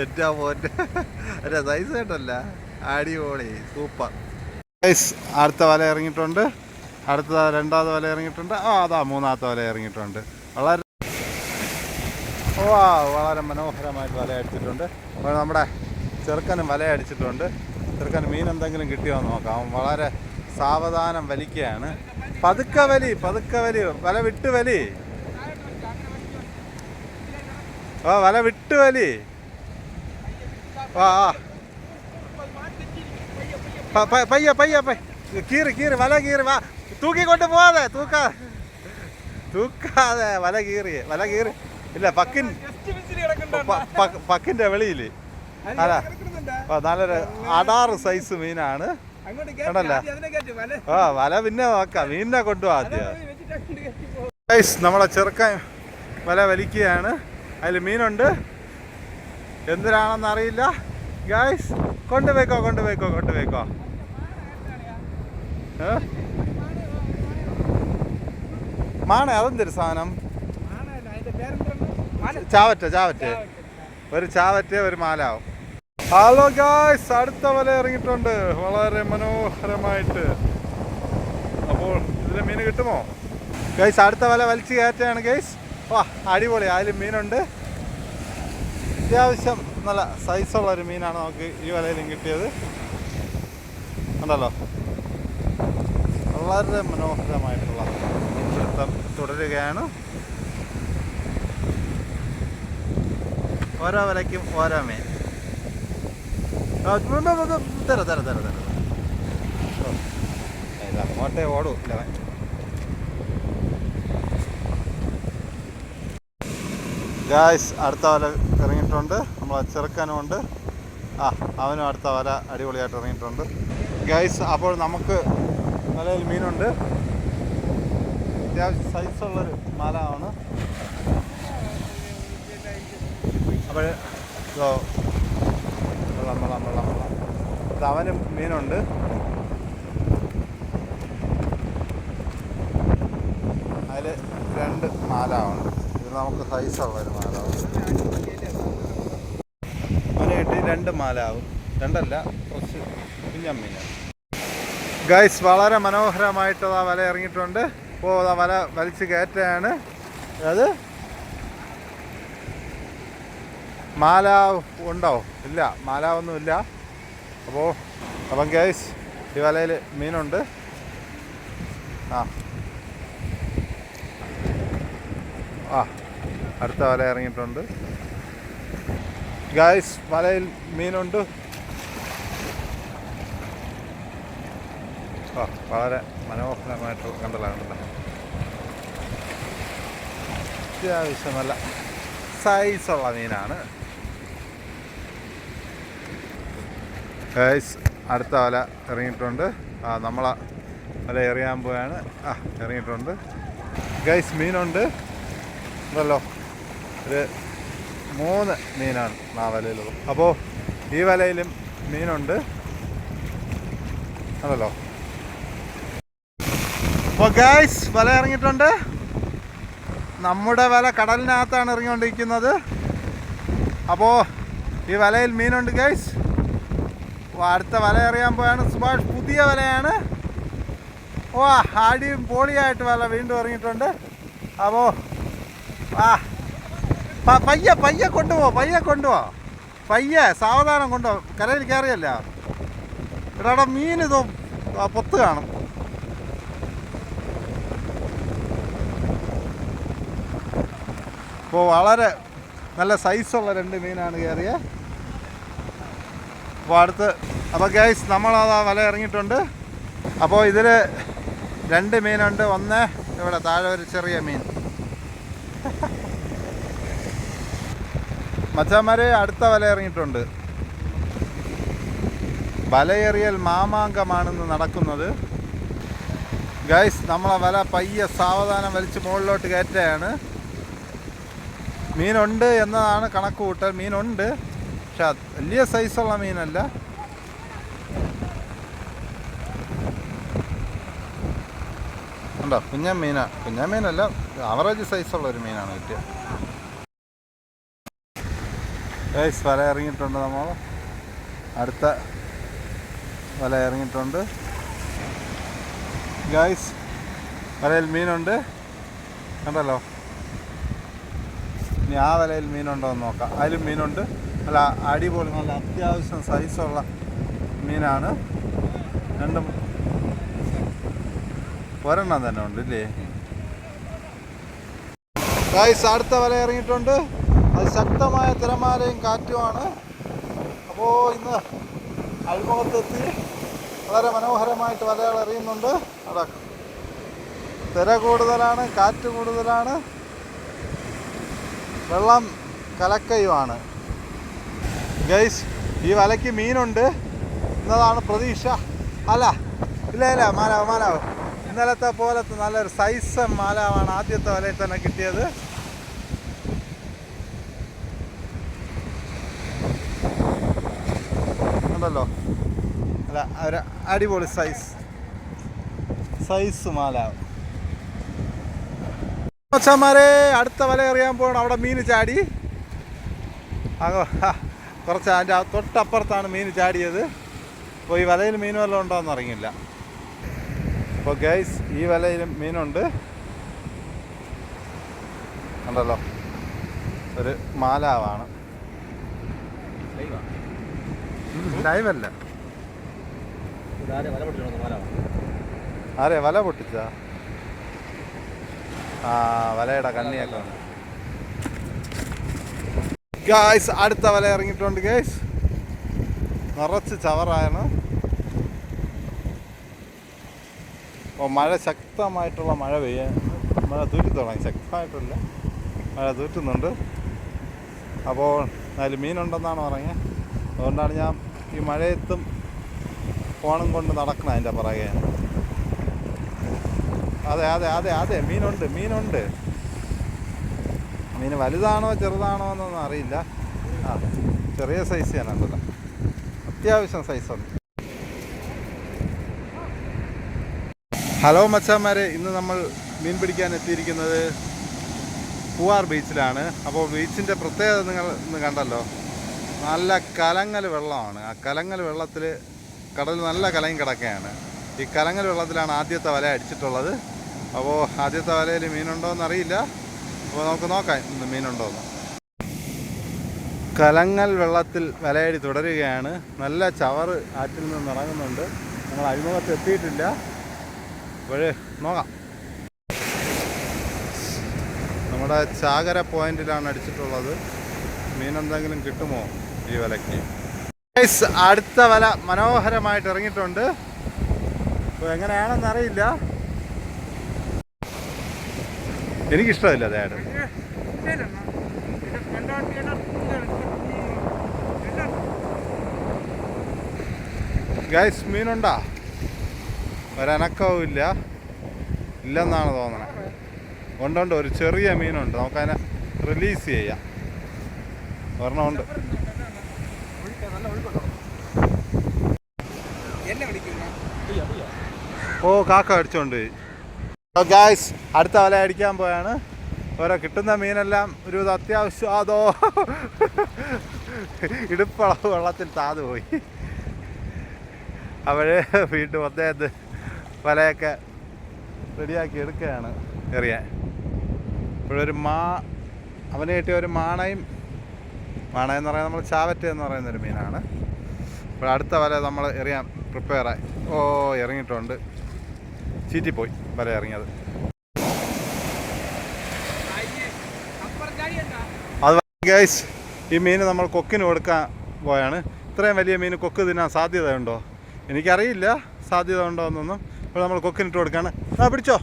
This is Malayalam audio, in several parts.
എന്റെ സൈസ് കേട്ടല്ല അടിപൊളി സൂപ്പർ. അടുത്ത വല ഇറങ്ങിയിട്ടുണ്ട്. അടുത്ത രണ്ടാമത്തെ വല ഇറങ്ങിയിട്ടുണ്ട്. ആ അതാ മൂന്നാമത്തെ വല ഇറങ്ങിയിട്ടുണ്ട്. വളരെ വാ വളരെ മനോഹരമായിട്ട് വല അടിച്ചിട്ടുണ്ട്. അപ്പോൾ നമ്മുടെ ചെറുക്കനും വല അടിച്ചിട്ടുണ്ട്. ചെറുക്കന് മീൻ എന്തെങ്കിലും കിട്ടിയോ നോക്കാം. വളരെ സാവധാനം വലിക്കുകയാണ്. പതുക്കെ വലി പതുക്കെ വലി. വല വിട്ട് വലി. ഓ വല വിട്ട് വലി. പ- പയ്യ പയ്യ പയ്യ. കീറി കീറി വല കീറി വാ. തൂക്കിക്കൊണ്ട് പോവാതെ തൂക്കാ. തൂക്കാതെ വല കീറി വല കീറി. ഇല്ല പക്കിൻ. പക്കിന്റെ വെളിയിൽ. അല്ല നല്ലൊരു അടാറ് സൈസ് മീനാണ്. കണ്ടല്ലോ? ആ വല പിന്നെ നോക്കാം. മീനിനെ കൊണ്ടുപോവാ ആദ്യം. നമ്മളെ ചെറുക്കൻ വല വലിക്കുകയാണ്. അതിൽ മീനുണ്ട്. എന്തിനാണെന്ന് അറിയില്ല. ഗായ്സ് കൊണ്ടുപോയിക്കോ കൊണ്ടുപോയിക്കോ കൊണ്ടുപോയിക്കോ? മാണ അതെന്തൊരു സാധനം? ചാവറ്റ ചാവറ്റ? ഒരു ചാവറ്റ ഒരു മാലാവും. ഹലോ ഗായ്സ് അടുത്ത വല ഇറങ്ങിയിട്ടുണ്ട്. വളരെ മനോഹരമായിട്ട്. അപ്പോൾ ഇതിൽ മീൻ കിട്ടുമോ? ഗൈസ് അടുത്ത വല വലിച്ചു കയറ്റാണ് ഗൈസ് വാ അടിപൊളി. അതിൽ മീനുണ്ട്. അത്യാവശ്യം നല്ല സൈസുള്ള ഒരു മീനാണ് നമുക്ക് ഈ വലയിലും കിട്ടിയത്. ഉണ്ടല്ലോ വളരെ മനോഹരമായിട്ടുള്ള മീൻപിടുത്തം തുടരുകയാണ്. ഓരോ വലയ്ക്കും ഓരോ മീൻ. തരാം തരാം തരാം തരാം. ഓ, അങ്ങോട്ടേ ഓടൂ ഇല്ലവൻ ഗായ്സ് അടുത്ത വല ഇറങ്ങിയിട്ടുണ്ട്. നമ്മൾ ചെറുക്കനുമുണ്ട്. ആ അവനും അടുത്ത വല അടിപൊളിയായിട്ട് ഇറങ്ങിയിട്ടുണ്ട്. ഗായ്സ് അപ്പോൾ നമുക്ക് വലയിൽ മീനുണ്ട്. അത്യാവശ്യം സൈസുള്ളൊരു മലമാണ് അപ്പോൾ ഇതോ വെള്ളം വെള്ളം വെള്ളം വെള്ളം. അവനും മീനുണ്ട്. അതിൽ രണ്ട് മാലാവുണ്ട് ഇത് നമുക്ക് സൈസുള്ള ഒരു മാല. അവന് കിട്ടി രണ്ട് മാലാവും. രണ്ടല്ല കുറച്ച് കുഞ്ഞമ്മീന. ഗൈസ് വളരെ മനോഹരമായിട്ട് ആ വല ഇറങ്ങിയിട്ടുണ്ട്. ഇപ്പോൾ ആ വല വലിച്ച് കയറ്റാണ് അത് മാല ഉണ്ടോ? ഇല്ല മാല മാലാവൊന്നുമില്ല അപ്പോൾ അപ്പം ഗൈസ് ഈ വലയിൽ മീനുണ്ട്. ആ. ആ. അടുത്ത വല ഇറങ്ങിയിട്ടുണ്ട്. ഗായ്സ് വലയിൽ മീനുണ്ട്. ആ വളരെ മനോഹരമായിട്ട് കണ്ടല്ല അത്യാവശ്യം നല്ല സൈസുള്ള മീനാണ്. ഗൈസ് അടുത്ത വല ഇറങ്ങിയിട്ടുണ്ട്. ആ നമ്മളെ വല എറിയാൻ പോവാണ് ആ ഇറങ്ങിയിട്ടുണ്ട്. ഗൈസ് മീനുണ്ട്. ഉണ്ടല്ലോ ഒരു മൂന്ന് മീനാണ് ആ വലയിലുള്ളത് അപ്പോൾ ഈ വലയിലും മീനുണ്ട്. അതല്ലോ അപ്പോൾ ഗൈസ് വല ഇറങ്ങിയിട്ടുണ്ട്. നമ്മുടെ വല കടലിനകത്താണ് ഇറങ്ങിക്കൊണ്ടിരിക്കുന്നത്. അപ്പോൾ ഈ വലയിൽ മീനുണ്ട് ഗൈസ് അടുത്ത വല എറിയാൻ പോയാണ് സുഭാഷ്. പുതിയ വലയാണ്. ഓ ആടിയും പോളിയായിട്ട് വല വീണ്ടും ഇറങ്ങിയിട്ടുണ്ട്. അപ്പോൾ ആ പയ്യെ പയ്യ കൊണ്ടുപോ പയ്യ കൊണ്ടുപോ. പയ്യ സാവധാനം കൊണ്ടുപോ. കരയിൽ കയറിയല്ല ഇവിടെ മീൻ ഇതോ പൊത്ത് കാണും. അപ്പോൾ വളരെ നല്ല സൈസുള്ള രണ്ട് മീനാണ് കയറിയത് അപ്പോൾ അടുത്ത് അപ്പോൾ ഗൈസ് നമ്മളത് ആ വല ഇറങ്ങിയിട്ടുണ്ട്. അപ്പോൾ ഇതിൽ രണ്ട് മീനുണ്ട്. ഒന്ന് ഇവിടെ താഴെ ഒരു ചെറിയ മീൻ. മച്ചാമാരെ അടുത്ത വല ഇറങ്ങിയിട്ടുണ്ട്. വലയെറിയൽ മാമാങ്കമാണെന്ന് നടക്കുന്നത്. ഗൈസ് നമ്മളെ വല പയ്യെ സാവധാനം വലിച്ച് മുകളിലോട്ട് കയറ്റുകയാണ്. മീനുണ്ട് എന്നതാണ് കണക്ക് കൂട്ടൽ. മീനുണ്ട് പക്ഷെ വലിയ സൈസുള്ള മീനല്ല. ഉണ്ടോ? കുഞ്ഞൻ മീനാ. കുഞ്ഞൻ മീനല്ല ആവറേജ് സൈസുള്ള ഒരു മീനാണ് കിട്ടിയത്. ഗൈസ് വല ഇറങ്ങിയിട്ടുണ്ട് നമ്മൾ അടുത്ത വല ഇറങ്ങിയിട്ടുണ്ട്. ഗൈസ് വലയിൽ മീനുണ്ട്. കണ്ടല്ലോ? ഇനി ആ വലയിൽ മീനുണ്ടോ എന്ന് നോക്കാം. അതിലും മീനുണ്ട്. അല്ല അടിപൊളി നല്ല അത്യാവശ്യം സൈസുള്ള മീനാണ്. രണ്ടും ഒരെണ്ണം തന്നെ ഉണ്ട് ഇല്ലേ ഗൈസ് അടുത്ത വല ഇറങ്ങിയിട്ടുണ്ട്. അത് ശക്തമായ തിരമാലയും കാറ്റുമാണ് അപ്പോൾ ഇന്ന് അഴിമുഖത്തെത്തി വളരെ മനോഹരമായിട്ട് വലകൾ എറിയുന്നുണ്ട് അവിടെ തിര കൂടുതലാണ് കാറ്റ് കൂടുതലാണ്. വെള്ളം കലക്കയുമാണ്. ഗൈസ് ഈ വലയ്ക്ക് മീനുണ്ട് എന്നതാണ് പ്രതീക്ഷ. അല്ല ഇല്ല ഇല്ല മാലാവ് മാലാവ്. ഇന്നലത്തെ പോലത്തെ നല്ലൊരു സൈസ് മാലാവാണ് ആദ്യത്തെ വലയിൽ തന്നെ കിട്ടിയത്. ഉണ്ടല്ലോ. അല്ല ഒരു അടിപൊളി സൈസ് സൈസ് മാലാവ് മച്ചന്മാരെ അടുത്ത വല എറിയാൻ പോകണം അവിടെ മീൻ ചാടി. അങ്ങോ കുറച്ച് അതിന്റെ തൊട്ടപ്പുറത്താണ് മീൻ ചാടിയത്. അപ്പോൾ ഈ വലയിൽ മീൻ വല്ലതും ഉണ്ടോയെന്ന് അറിയില്ല. അപ്പോൾ ഗൈസ് ഈ വലയിൽ മീനുണ്ട്. ഉണ്ടല്ലോ ഒരു മാലാവാണ്. ലൈവല്ല ആരെ വല പൊട്ടിച്ചാ ആ വലയുടെ കണ്ണിയൊക്കെ ഗായ്സ് അടുത്ത വല ഇറങ്ങിയിട്ടുണ്ട് ഗൈസ് നിറച്ച് ചവറാണ്. ഓ മഴ ശക്തമായിട്ടുള്ള മഴ പെയ്യാൻ മഴ തൂറ്റി തുടങ്ങി ശക്തമായിട്ടില്ല. മഴ തൂറ്റുന്നുണ്ട് അപ്പോൾ അതിൽ മീനുണ്ടെന്നാണ് പറഞ്ഞത്. അതുകൊണ്ടാണ് ഞാൻ ഈ മഴയത്തും ഫോണും കൊണ്ട് നടക്കണം അതിന്റെ പുറകെ. അതെ അതെ അതെ അതെ മീനുണ്ട് മീനുണ്ട്. മീൻ വലുതാണോ ചെറുതാണോ എന്നൊന്നും അറിയില്ല. ആ ചെറിയ സൈസ് ഞാൻ ഞാനുണ്ടല്ലോ അത്യാവശ്യം സൈസുണ്ട് ഹലോ മച്ചാന്മാരെ ഇന്ന് നമ്മൾ മീൻ പിടിക്കാൻ എത്തിയിരിക്കുന്നത് പൂവാർ ബീച്ചിലാണ് അപ്പോൾ ബീച്ചിന്റെ പ്രത്യേകത നിങ്ങൾ ഇന്ന് കണ്ടല്ലോ. നല്ല കലങ്ങൽ വെള്ളമാണ്. ആ കലങ്ങൽ വെള്ളത്തിൽ കടൽ നല്ല കലങ്ങി കിടക്കുകയാണ്. ഈ കലങ്ങൽ വെള്ളത്തിലാണ് ആദ്യത്തെ വല അടിച്ചിട്ടുള്ളത്. അപ്പോൾ ആദ്യത്തെ വലയിൽ മീനുണ്ടോ എന്നറിയില്ല. അപ്പോൾ നമുക്ക് നോക്കാം ഇന്ന് മീനുണ്ടോയെന്ന് കലങ്ങൽ വെള്ളത്തിൽ വലയടി തുടരുകയാണ്. നല്ല ചവറ് ആറ്റിൽ നിന്ന് ഇറങ്ങുന്നുണ്ട്. നമ്മൾ അഴിമുഖത്ത് എത്തിയിട്ടില്ല. അപ്പോഴേ നോക്കാം. നമ്മുടെ ചാകര പോയിന്റിലാണ് അടിച്ചിട്ടുള്ളത്. മീൻ എന്തെങ്കിലും കിട്ടുമോ? ഈ വലയ്ക്ക് അടുത്ത വല മനോഹരമായിട്ട് ഇറങ്ങിയിട്ടുണ്ട്. അപ്പോൾ എങ്ങനെയാണെന്ന് അറിയില്ല. എനിക്കിഷ്ടമില്ല അതായത് ഗൈസ് മീനുണ്ടാ? ഒരനക്കവും ഇല്ല. ഇല്ലെന്നാണ് തോന്നണേ. ഉണ്ടുണ്ട് ഒരു ചെറിയ മീനുണ്ട്. നമുക്കതിനെ റിലീസ് ചെയ്യാം. ഒരെണ്ണം ഉണ്ട് ഓ കാക്ക അടിച്ചോണ്ട്. ഗായ്സ് അടുത്ത വല അടിക്കാൻ പോയാണ്. ഓരോ കിട്ടുന്ന മീനെല്ലാം ഒരു അത്യാവശ്യം അതോ ഇടുപ്പളവ് വെള്ളത്തിൽ താതു പോയി. അവഴേ വീണ്ടും അദ്ദേഹത്ത് വലയൊക്കെ റെഡിയാക്കി എടുക്കുകയാണ്. എറിയാൻ. ഇപ്പോഴൊരു മാ അവനെ കിട്ടിയ ഒരു മാണയും മാണ എന്ന് പറയുന്നത് നമ്മൾ ചാവറ്റ എന്ന് പറയുന്നൊരു മീനാണ്. ഇപ്പോൾ അടുത്ത വല നമ്മൾ എറിയാൻ പ്രിപ്പയറായി ഓ ഇറങ്ങിയിട്ടുണ്ട്. ചീറ്റിപ്പോയി വല ഇറങ്ങിയത്. അത് ഗൈസ് ഈ മീൻ നമ്മൾ കൊക്കിന് കൊടുക്കാൻ പോയാണ്. ഇത്രയും വലിയ മീൻ കൊക്ക് തിന്നാൻ സാധ്യതയുണ്ടോ? എനിക്കറിയില്ല സാധ്യത ഉണ്ടോ എന്നൊന്നും. ഇപ്പോൾ നമ്മൾ കൊക്കിനിട്ട് കൊടുക്കുകയാണ് ആ പിടിച്ചോ.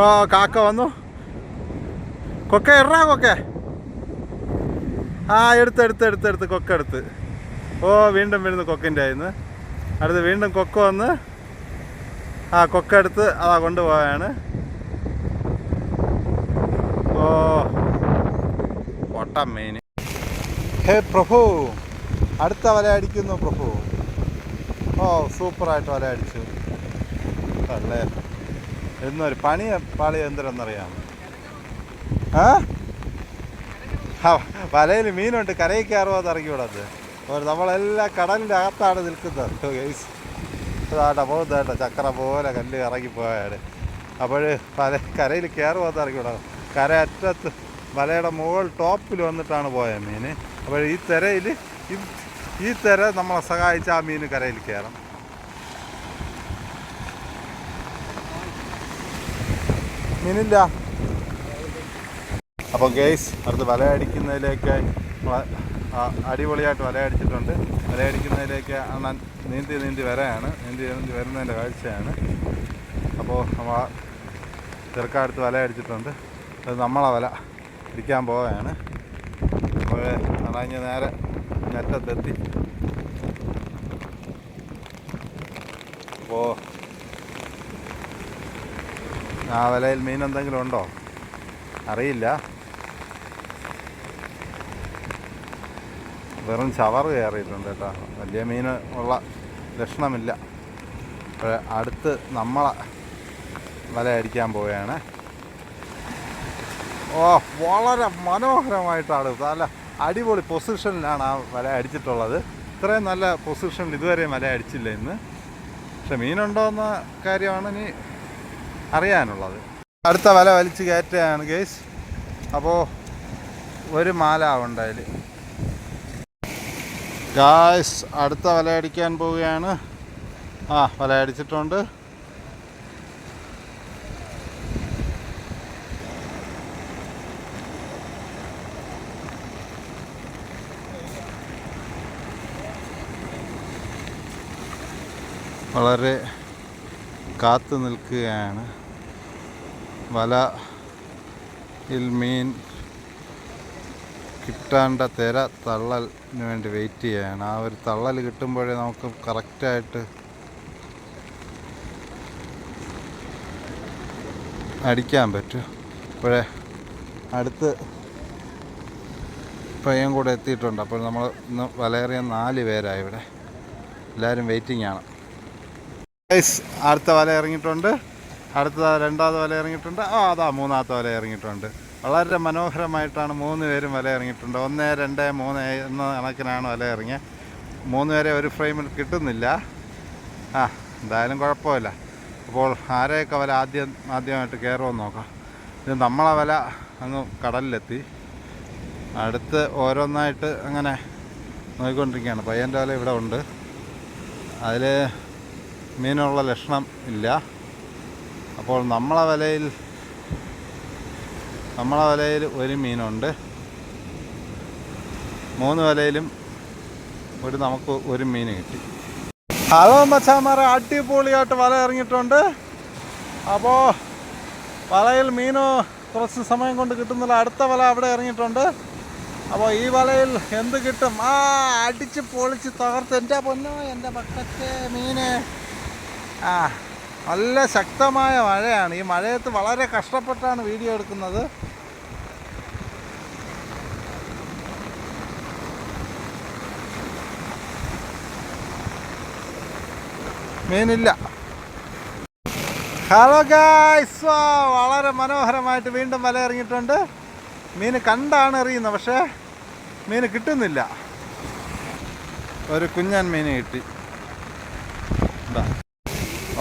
ഓ കാക്ക വന്നു. കൊക്ക ഇറാ കൊക്കെ. ആ എടുത്ത് എടുത്ത് എടുത്ത് എടുത്ത് കൊക്കെടുത്ത് ഓ വീണ്ടും വീണ്ടും കൊക്കിന്റെ ആയിരുന്നു അടുത്ത് വീണ്ടും കൊക്ക വന്ന് ആ കൊക്ക എടുത്ത് അതാ കൊണ്ടുപോയാണ് ഓ പൊട്ട മീൻ ഹേ പ്രഭു അടുത്ത വല അടിക്കുന്നു പ്രഭു. ഓ സൂപ്പറായിട്ട് വല അടിച്ചു. അല്ലേ? എന്നൊരു പണി പാളി എന്തിനെന്നറിയാം ആ? വലയിൽ മീനുണ്ട് കരയിൽ കയറുമോ അത്? ഇറങ്ങിവിടത് അപ്പോൾ നമ്മളെല്ലാം കടലിന്റെ അകത്താണ് നിൽക്കുന്നത്. ഗൈസ് അതാണ്ട കേട്ടോ ചക്ര പോലെ കല്ല് ഇറങ്ങി പോയാണ് അപ്പോൾ പല കരയിൽ കയറി എന്ന് ഇറങ്ങിവിടാം. കര അറ്റത്ത് മലയുടെ മുകൾ ടോപ്പിൽ വന്നിട്ടാണ് പോയ മീൻ അപ്പോൾ ഈ തിരയിൽ ഈ തിര നമ്മളെ സഹായിച്ച ആ മീൻ കരയിൽ കയറും. മീനില്ല. അപ്പോൾ ഗേസ് അടുത്ത് വല അടിക്കുന്നതിലേക്ക് ആ, അടിപൊളിയായിട്ട് വലയടിച്ചിട്ടുണ്ട് വലയടിക്കുന്നതിലേക്ക് അണ്ണൻ നീന്തി നീന്തി വരാണ്. നീന്തി നീന്തി വരുന്നതിന്റെ കാഴ്ചയാണ്. അപ്പോൾ നമ്മൾ ചെറുക്കടുത്ത് വലയടിച്ചിട്ടുണ്ട് അത് നമ്മളെ വല. അടിക്കാൻ പോവുകയാണ്. അപ്പോൾ അണഞ്ഞ് നേരെ നെറ്റത്തെത്തി അപ്പോൾ ആ വലയിൽ മീൻ എന്തെങ്കിലും ഉണ്ടോ? അറിയില്ല. വെറും ചവർ കയറിയിട്ടുണ്ട് കേട്ടോ. വലിയ മീൻ ഉള്ള ലക്ഷണമില്ല. അടുത്ത് നമ്മളെ വല അടിക്കാൻ പോവുകയാണ്. ഓ വളരെ മനോഹരമായിട്ടാണ് നല്ല അടിപൊളി പൊസിഷനിലാണ് ആ വല അടിച്ചിട്ടുള്ളത്. ഇത്രയും നല്ല പൊസിഷനിൽ ഇതുവരെ വല അടിച്ചില്ല ഇന്ന്. പക്ഷെ മീനുണ്ടോ എന്ന കാര്യമാണ് ഇനി അറിയാനുള്ളത്. അടുത്ത വല വലിച്ച് കയറ്റുകയാണ് ഗേസ്. അപ്പോൾ ഒരു മാല അതിൽ ഗായ്സ് അടുത്ത വല അടിക്കാൻ പോവുകയാണ്. ആ വല അടിച്ചിട്ടുണ്ട്. വളരെ കാത്തു നിൽക്കുകയാണ്. വല ഇൽ മീൻ കിട്ടാണ്ട തിര തള്ളലിന് വേണ്ടി വെയിറ്റ് ചെയ്യുകയാണ് ആ ഒരു തള്ളൽ കിട്ടുമ്പോഴേ നമുക്ക് കറക്റ്റായിട്ട് അടിക്കാൻ പറ്റും. ഇപ്പോഴേ അടുത്ത് പയ്യൻ കൂടെ എത്തിയിട്ടുണ്ട്. അപ്പോൾ നമ്മൾ ഇന്ന് വലയേറിയ നാല് പേരായി ഇവിടെ. എല്ലാവരും വെയിറ്റിംഗ് ആണ്. അടുത്ത വല ഇറങ്ങിയിട്ടുണ്ട്. അടുത്ത രണ്ടാമത്തെ വല ഇറങ്ങിയിട്ടുണ്ട്. ആ അതാ മൂന്നാമത്തെ വല ഇറങ്ങിയിട്ടുണ്ട്. വളരെ മനോഹരമായിട്ടാണ് മൂന്ന് പേരും വല ഇറങ്ങിയിട്ടുണ്ട് ഒന്ന് രണ്ട് മൂന്ന് എന്ന കണക്കിനാണ് വല ഇറങ്ങിയത് മൂന്ന് പേരെ ഒരു ഫ്രെയിമിൽ കിട്ടുന്നില്ല. ആ എന്തായാലും കുഴപ്പമില്ല. അപ്പോൾ ആരെയൊക്കെ വല ആദ്യം ആദ്യമായിട്ട് കയറുമെന്ന് നോക്കാം. ഇത് നമ്മളെ വല അങ്ങ് കടലിലെത്തി. അടുത്ത് ഓരോന്നായിട്ട് അങ്ങനെ നോക്കിക്കൊണ്ടിരിക്കുകയാണ് പയ്യന്റെ വല ഇവിടെ ഉണ്ട്. അതിൽ മീനുള്ള ലക്ഷണം ഇല്ല. അപ്പോൾ നമ്മളെ വലയിൽ നമ്മളെ വലയിൽ ഒരു മീനുണ്ട്. മൂന്ന് വലയിലും ഒരു നമുക്ക് ഒരു മീൻ കിട്ടി. ഹലോ മച്ചാമാരെ അടിപൊളിയായിട്ട് വല ഇറങ്ങിയിട്ടുണ്ട്. അപ്പോൾ വലയിൽ മീനോ കുറച്ച് സമയം കൊണ്ട് കിട്ടുന്നില്ല. അടുത്ത വല അവിടെ ഇറങ്ങിയിട്ടുണ്ട്. അപ്പോൾ ഈ വലയിൽ എന്ത് കിട്ടും? ആ അടിച്ച് പൊളിച്ച് തകർത്ത്. എന്റെ പൊന്നോ എന്റെ പക്കത്തെ മീന്. ആ നല്ല ശക്തമായ മഴയാണ്. ഈ മഴയത്ത് വളരെ കഷ്ടപ്പെട്ടാണ് വീഡിയോ എടുക്കുന്നത്. മീനില്ല. Hello guys. വളരെ മനോഹരമായിട്ട് വീണ്ടും വല ഇറങ്ങിയിട്ടുണ്ട് മീൻ കണ്ടാണ് എറിയുന്നത് പക്ഷേ മീൻ കിട്ടുന്നില്ല. ഒരു കുഞ്ഞൻ മീൻ കിട്ടി.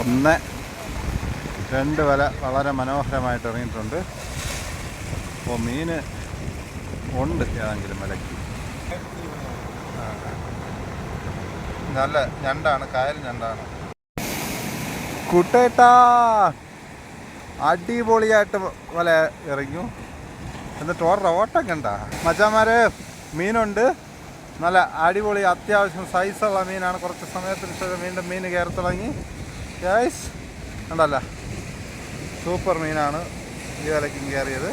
ഒന്ന് രണ്ട് വല വളരെ മനോഹരമായിട്ട് ഇറങ്ങിയിട്ടുണ്ട് അപ്പോൾ മീൻ ഉണ്ട് ഏതെങ്കിലും വിലയ്ക്ക്. നല്ല ഞണ്ടാണ് കായൽ ഞണ്ടാണ്. കുട്ടേട്ടാ. അടിപൊളിയായിട്ട് വല ഇറങ്ങു എന്നിട്ട് ഓർഡർ ഓട്ടം കണ്ട. മച്ചാമാരെ മീനുണ്ട്. നല്ല അടിപൊളി അത്യാവശ്യം സൈസുള്ള മീനാണ്. കുറച്ച് സമയത്തിന് ശേഷം വീണ്ടും മീൻ കയറി തുടങ്ങി. ഗൈസ് ഉണ്ടല്ല സൂപ്പർ മീനാണ് ഈ വലയ്ക്കും കയറിയത്.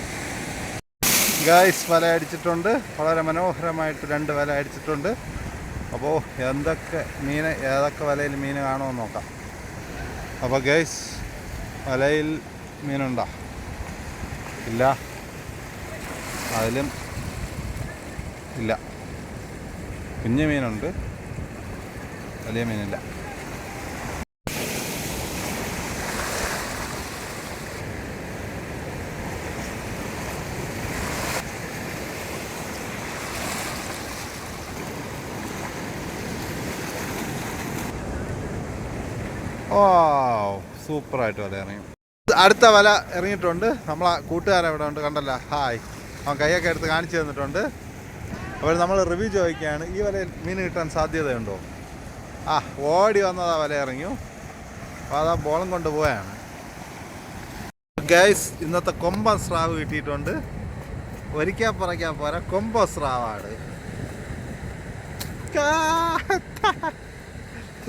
ഗൈസ് വല അടിച്ചിട്ടുണ്ട്. വളരെ മനോഹരമായിട്ട് രണ്ട് വല അടിച്ചിട്ടുണ്ട്. അപ്പോൾ എന്തൊക്കെ മീൻ ഏതൊക്കെ വലയിൽ മീൻ കാണുമെന്ന് നോക്കാം. അപ്പോൾ ഗൈസ് വലയിൽ മീനുണ്ടോ? ഇല്ല. അതിലും ഇല്ല. കുഞ്ഞു മീനുണ്ട്. വലിയ മീനില്ല ഓ സൂപ്പറായിട്ട് വല ഇറങ്ങി. അടുത്ത വല ഇറങ്ങിയിട്ടുണ്ട്. നമ്മളെ കൂട്ടുകാരൻ ഇവിടെ ഉണ്ട് കണ്ടല്ല. ഹായ്. അവൻ കൈയൊക്കെ എടുത്ത് കാണിച്ചു തന്നിട്ടുണ്ട്. അപ്പോൾ നമ്മൾ റിവ്യൂ ചോദിക്കുകയാണ് ഈ വലയിൽ മീൻ കിട്ടാൻ സാധ്യതയുണ്ടോ? ആ ഓടി വന്നതാ വല ഇറങ്ങി അപ്പോൾ അതാ ബോളം കൊണ്ട് പോയാണ് ഗൈസ് ഇന്നത്തെ കൊമ്പ സ്രാവ് കിട്ടിയിട്ടുണ്ട്. ഒരിക്കാൻ പറയ്ക്കാൻ പോരാ കൊമ്പ സ്രാവാണ്.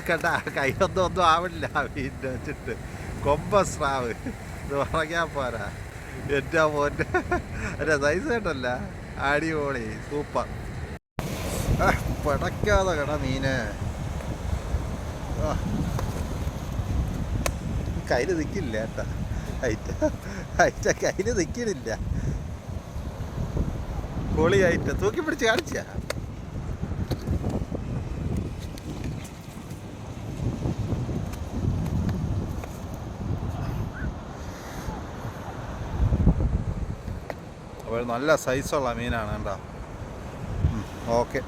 കേട്ടാ കൈയൊന്നും ഒന്നും ആവില്ല മീനിനെ വെച്ചിട്ട്. കൊമ്പ സ്രാവ്. ഇത് പറയാൻ പോരാ. എന്റെ മോന്റെ എന്റെ സൈസ് കേട്ടല്ല. അടിപൊളി. സൂപ്പർ. പിടയ്ക്കാതെ കട മീന്. കയ്യിൽ നിൽക്കില്ല കേട്ടാ. അയിറ്റ അയിറ്റ കയ്യിൽ നിൽക്കണില്ല പൊളിയായിട്ട് തൂക്കി പിടിച്ച് കാണിച്ച. അപ്പോൾ നല്ല സൈസുള്ള മീനാണ് കേട്ടോ. ഓക്കെ